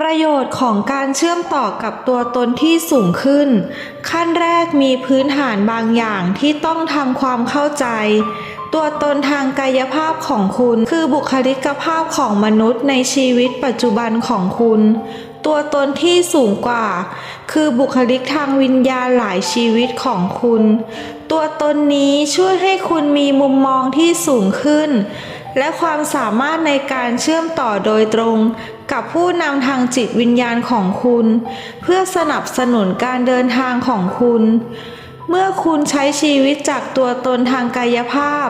ประโยชน์ของการเชื่อมต่อกับตัวตนที่สูงขึ้น ขั้นแรกมีพื้นฐานบางอย่างที่ต้องทำความเข้าใจ ตัวตนทางกายภาพของคุณ คือบุคลิกภาพของมนุษย์ในชีวิตปัจจุบันของคุณ ตัวตนที่สูงกว่า คือบุคลิกทางวิญญาณหลายชีวิตของคุณ ตัวตนนี้ช่วยให้คุณมีมุมมองที่สูงขึ้น และความสามารถในการเชื่อมต่อโดยตรง กับผู้นำทางจิตวิญญาณของคุณ เพื่อสนับสนุนการเดินทางของคุณ เมื่อคุณใช้ชีวิตจากตัวตนทางกายภาพ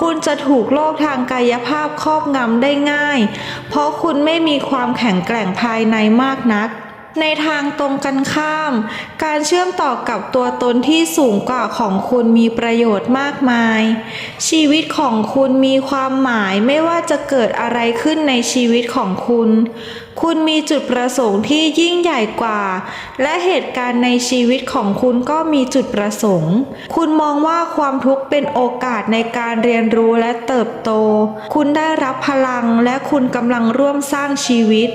คุณจะถูกโลกทางกายภาพครอบงำได้ง่าย เพราะคุณไม่มีความแข็งแกร่งภายในมากนัก ในทางตรงกันข้าม การเชื่อมต่อกับตัวตนที่สูงกว่าของคุณมีประโยชน์มากมาย ชีวิตของคุณมีความหมายไม่ว่าจะเกิดอะไรขึ้นในชีวิตของคุณ คุณมีจุดประสงค์ที่ยิ่งใหญ่กว่า และเหตุการณ์ในชีวิตของคุณก็มีจุดประสงค์ คุณมองว่าความทุกข์เป็นโอกาสในการเรียนรู้และเติบโต คุณได้รับพลังและคุณกำลังร่วมสร้างชีวิต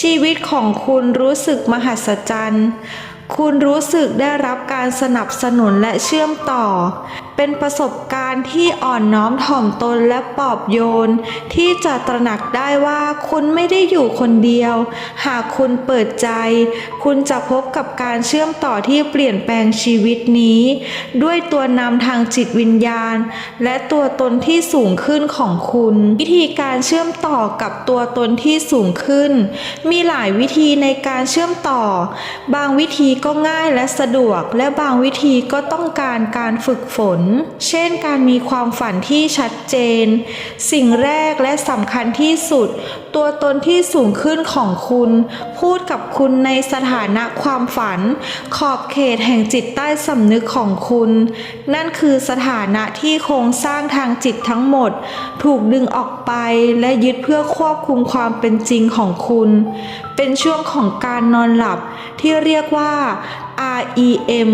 ชีวิตของคุณรู้สึกึกมหัศจรรย์ คุณรู้สึกได้รับการสนับสนุนและเชื่อมต่อ เป็นประสบการณ์ที่อ่อนน้อมถ่อมตนและปลอบโยน ที่จะตระหนักได้ว่าคุณไม่ได้อยู่คนเดียว หากคุณเปิดใจ คุณจะพบกับการเชื่อมต่อที่เปลี่ยนแปลงชีวิตนี้ ด้วยตัวนำทางจิตวิญญาณ และตัวตนที่สูงขึ้นของคุณ วิธีการเชื่อมต่อกับตัวตนที่สูงขึ้น มีหลายวิธีในการเชื่อมต่อ บางวิธีก็ง่ายและสะดวกและบางวิธีก็ต้องการการฝึกฝนเช่นการมีความฝันที่ชัดเจน สิ่งแรกและสำคัญที่สุด ตัวตนที่สูงขึ้นของคุณ พูดกับคุณในสถานะความฝัน ขอบเขตแห่งจิตใต้สำนึกของคุณ นั่นคือสถานะที่โครงสร้างทางจิตทั้งหมด ถูกดึงออกไปและยึดเพื่อควบคุมความเป็นจริงของคุณ เป็นช่วงของการนอนหลับที่เรียกว่า REM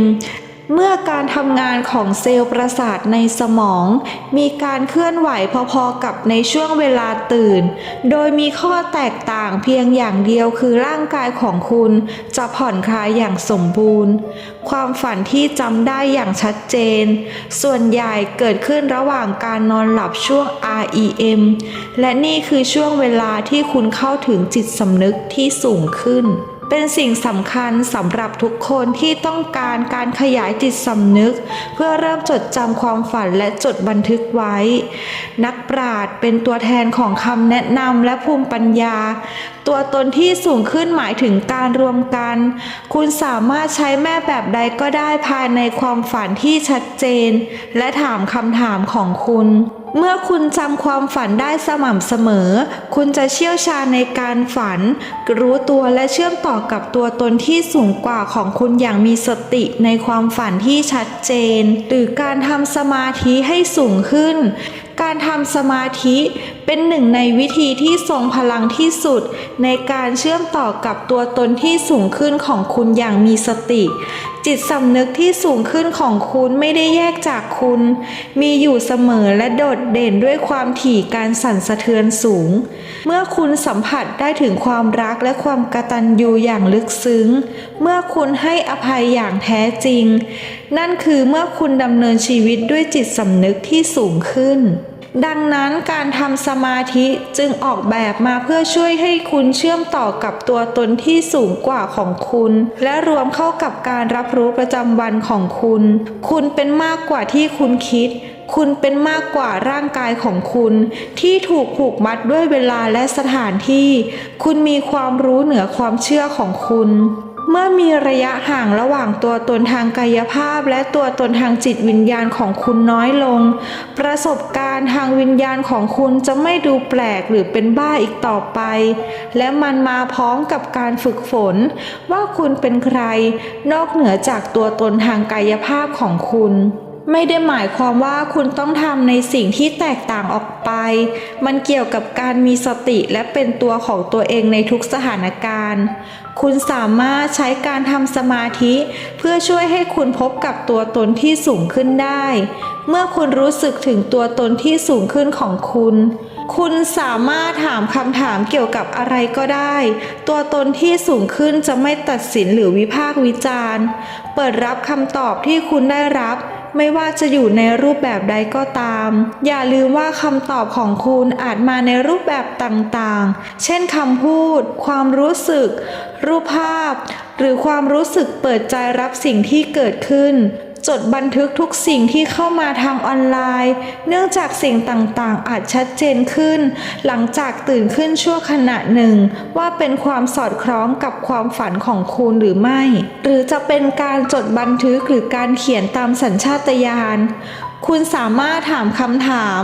เมื่อการทำงานของเซลล์ประสาทในสมอง มีการเคลื่อนไหวพอๆกับในช่วงเวลาตื่น โดยมีข้อแตกต่างเพียงอย่างเดียวคือร่างกายของคุณ จะผ่อนคลายอย่างสมบูรณ์ ความฝันที่จำได้อย่างชัดเจน ส่วนใหญ่เกิดขึ้นระหว่างการนอนหลับช่วง REM และนี่คือช่วงเวลาที่คุณเข้าถึงจิตสำนึกที่สูงขึ้น เป็นสิ่งสำคัญสำหรับทุกคนที่ต้องการการขยายจิตสำนึก เพื่อเริ่มจดจำความฝันและจดบันทึกไว้ นักปราชญ์เป็นตัวแทนของคำแนะนำและภูมิปัญญา ตัวตนที่สูงขึ้นหมายถึงการรวมกัน คุณสามารถใช้แม่แบบใดก็ได้ภายในความฝันที่ชัดเจน และถามคำถามของคุณ เมื่อคุณจำความฝันได้สม่ำเสมอ คุณจะเชี่ยวชาญในการฝัน รู้ตัวและเชื่อมต่อกับตัวตนที่สูงกว่าของคุณอย่างมีสติในความฝันที่ชัดเจน หรือการทำสมาธิให้สูงขึ้นการทำสมาธิเป็นหนึ่งในวิธีที่ทรงพลังที่สุด ในการเชื่อมต่อกับตัวตนที่สูงขึ้นของคุณอย่างมีสติ จิตสำนึกที่สูงขึ้นของคุณไม่ได้แยกจากคุณ มีอยู่เสมอและโดดเด่นด้วยความถี่การสั่นสะเทือนสูง เมื่อคุณสัมผัสได้ถึงความรักและความกตัญญูอย่างลึกซึ้ง เมื่อคุณให้อภัยอย่างแท้จริง นั่นคือเมื่อคุณดำเนินชีวิตด้วยจิตสำนึกที่สูงขึ้น ดังนั้นการทำสมาธิจึงออกแบบมาเพื่อช่วยให้คุณเชื่อมต่อกับตัวตนที่สูงกว่าของคุณ และรวมเข้ากับการรับรู้ประจำวันของคุณ คุณเป็นมากกว่าที่คุณคิด คุณเป็นมากกว่าร่างกายของคุณ ที่ถูกผูกมัดด้วยเวลาและสถานที่ คุณมีความรู้เหนือความเชื่อของคุณ เมื่อมีระยะห่างระหว่างตัวตนทางกายภาพ และตัวตนทางจิตวิญญาณของคุณน้อยลง ประสบการณ์ทางวิญญาณของคุณจะไม่ดูแปลกหรือเป็นบ้าอีกต่อไป และมันมาพร้อมกับการฝึกฝน ว่าคุณเป็นใคร นอกเหนือจากตัวตนทางกายภาพของคุณ ไม่ได้หมายความว่าคุณต้องทำในสิ่งที่แตกต่างออกไป มันเกี่ยวกับการมีสติและเป็นตัวของตัวเองในทุกสถานการณ์ คุณสามารถใช้การทำสมาธิเพื่อช่วยให้คุณพบกับตัวตนที่สูงขึ้นได้ เมื่อคุณรู้สึกถึงตัวตนที่สูงขึ้นของคุณ คุณสามารถถามคำถามเกี่ยวกับอะไรก็ได้ ตัวตนที่สูงขึ้นจะไม่ตัดสินหรือวิพากษ์วิจารณ์ เปิดรับคำตอบที่คุณได้รับ ไม่ว่าจะอยู่ในรูปแบบใดก็ตาม อย่าลืมว่าคำตอบของคุณอาจมาในรูปแบบต่างๆ เช่นคำพูด ความรู้สึก รูปภาพ หรือความรู้สึกเปิดใจรับสิ่งที่เกิดขึ้น จดบันทึกทุกสิ่งที่เข้ามาทางออนไลน์ เนื่องจากสิ่งต่างๆ อาจชัดเจนขึ้น หลังจากตื่นขึ้นชั่วขณะหนึ่ง ว่าเป็นความสอดคล้องกับความฝันของคุณหรือไม่ หรือจะเป็นการจดบันทึกหรือการเขียนตามสัญชาตญาณ คุณสามารถถามคำถาม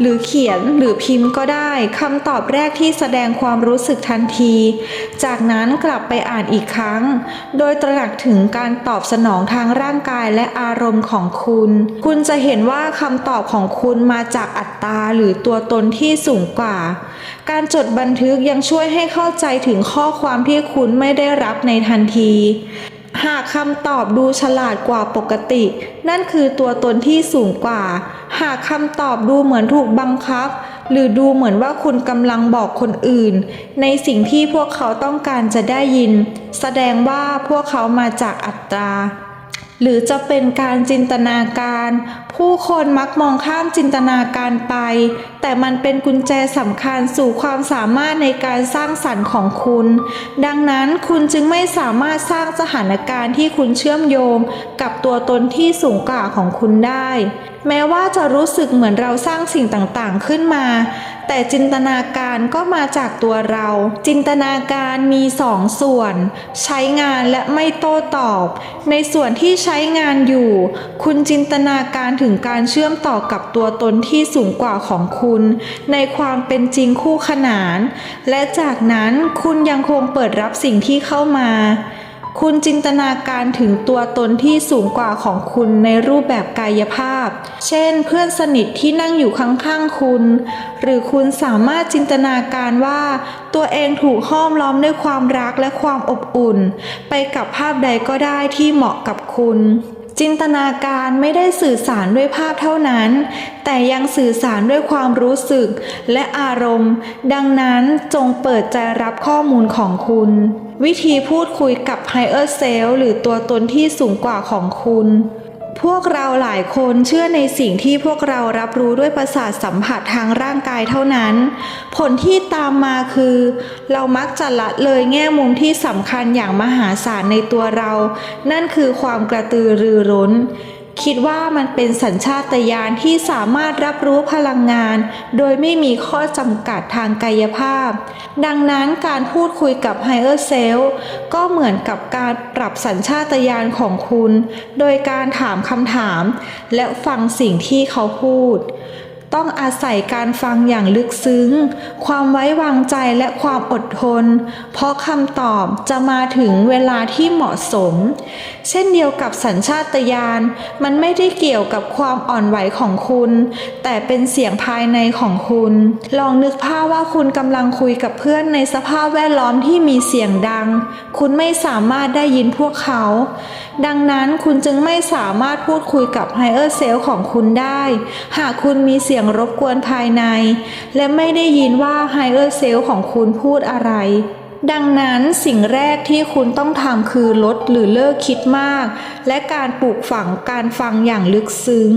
หรือเขียนหรือพิมพ์ก็ได้คำตอบแรกที่แสดงความรู้สึกทันที จากนั้นกลับไปอ่านอีกครั้ง โดยตระหนักถึงการตอบสนองทางร่างกายและอารมณ์ของคุณ คุณจะเห็นว่าคำตอบของคุณมาจากอัตตาหรือตัวตนที่สูงกว่า การจดบันทึกยังช่วยให้เข้าใจถึงข้อความที่คุณไม่ได้รับในทันที หากคำตอบดูฉลาดกว่าปกติ นั่นคือตัวตนที่สูงกว่า หากคำตอบดูเหมือนถูกบังคับ หรือดูเหมือนว่าคุณกำลังบอกคนอื่น ในสิ่งที่พวกเขาต้องการจะได้ยิน แสดงว่าพวกเขามาจากอัตรา หรือจะเป็นการจินตนาการ ผู้คนมักมองข้ามจินตนาการไป แต่มันเป็นกุญแจสำคัญสู่ความสามารถในการสร้างสรรค์ของคุณ ดังนั้นคุณจึงไม่สามารถสร้างสถานการณ์ที่คุณเชื่อมโยง กับตัวตนที่สูงกว่าของคุณได้ แม้ว่าจะรู้สึกเหมือนเราสร้างสิ่งต่างๆขึ้นมา แต่จินตนาการก็มาจากตัวเรา จินตนาการมีสองส่วน ใช้งานและไม่โต้ตอบ ในส่วนที่ใช้งานอยู่ คุณจินตนาการถึงการเชื่อมต่อกับตัวตนที่สูงกว่าของคุณ ในความเป็นจริงคู่ขนาน และจากนั้นคุณยังคงเปิดรับสิ่งที่เข้ามา คุณจินตนาการถึงตัวตนที่สูงกว่าของคุณในรูปแบบกายภาพ เช่น เพื่อนสนิทที่นั่งอยู่ข้างๆคุณ หรือคุณสามารถจินตนาการว่า ตัวเองถูกห้อมล้อมด้วยความรักและความอบอุ่น ไปกับภาพใดก็ได้ที่เหมาะกับคุณ จินตนาการไม่ได้สื่อสารด้วยภาพเท่านั้น แต่ยังสื่อสารด้วยความรู้สึกและอารมณ์ ดังนั้นจงเปิดใจรับข้อมูลของคุณ วิธีพูดคุยกับ Higher Self หรือตัวตนที่สูงกว่าของคุณ พวกเราหลายคนเชื่อในสิ่งที่พวกเรารับรู้ด้วยประสาทสัมผัสทางร่างกายเท่านั้น ผลที่ตามมาคือ เรามักจะละเลยแง่มุมที่สำคัญอย่างมหาศาลในตัวเรา นั่นคือความกระตือรือร้น คิดว่ามันเป็นสัญชาตญาณที่สามารถรับรู้พลังงาน โดยไม่มีข้อจำกัดทางกายภาพ ดังนั้นการพูดคุยกับ Higher Self ก็เหมือนกับการปรับสัญชาตญาณของคุณ โดยการถามคำถาม และฟังสิ่งที่เขาพูด ต้องอาศัยการฟังอย่างลึกซึ้ง ความไว้วางใจและความอดทน เพราะคำตอบจะมาถึงเวลาที่เหมาะสม เช่นเดียวกับสัญชาตญาณมันไม่ได้เกี่ยวกับความอ่อนไหวของคุณ แต่เป็นเสียงภายในของคุณ ลองนึกภาพว่าคุณกำลังคุยกับเพื่อนในสภาพแวดล้อมที่มีเสียงดัง คุณไม่สามารถได้ยินพวกเขา ดังนั้นคุณจึงไม่สามารถพูดคุยกับ Higher Self ของคุณได้ หากคุณมีเสียงยงรบกวนภายใน และไม่ได้ยินว่า Higher Self ของคุณพูดอะไร ดังนั้นสิ่งแรกที่คุณต้องทำคือลดหรือเลิกคิดมาก และการปลูกฝังการฟังอย่างลึกซึ้ง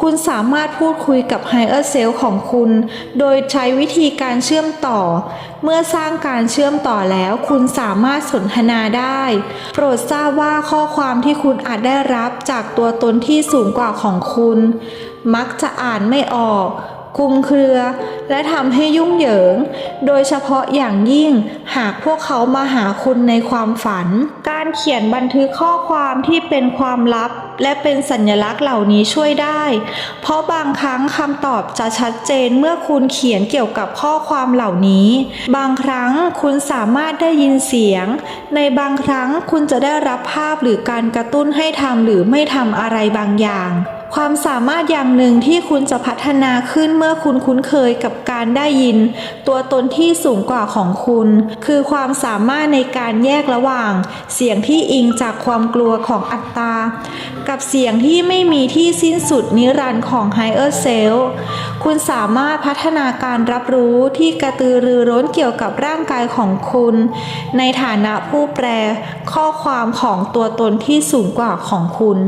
คุณสามารถพูดคุยกับ Higher Self ของคุณ โดยใช้วิธีการเชื่อมต่อเมื่อสร้างการเชื่อมต่อแล้วคุณสามารถสนทนาได้ โปรดทราบว่าข้อความที่คุณอาจได้รับจากตัวตนที่สูงกว่าของคุณ มักจะอ่านไม่ออก คุมเครือ และทำให้ยุ่งเหยิง โดยเฉพาะอย่างยิ่งหากพวกเขามาหาคุณในความฝัน การเขียนบันทึกข้อความที่เป็นความลับ และเป็นสัญลักษณ์เหล่านี้ช่วยได้ เพราะบางครั้งคำตอบจะชัดเจนเมื่อคุณเขียนเกี่ยวกับข้อความเหล่านี้ บางครั้งคุณสามารถได้ยินเสียง ในบางครั้งคุณจะได้รับภาพหรือการกระตุ้นให้ทำหรือไม่ทำอะไรบางอย่าง ความสามารถอย่างหนึ่งที่คุณจะพัฒนาขึ้นเมื่อคุณคุ้นเคยกับการได้ยิน ตัวตนที่สูงกว่าของคุณ คือความสามารถในการแยกระหว่าง เสียงที่อิงจากความกลัวของอัตตา กับเสียงที่ไม่มีที่สิ้นสุดนิรันดร์ของ Higher Self คุณสามารถพัฒนาการรับรู้ที่กระตือรือร้นเกี่ยวกับร่างกายของคุณ ในฐานะผู้แปลข้อความของตัวตนที่สูงกว่าของคุณ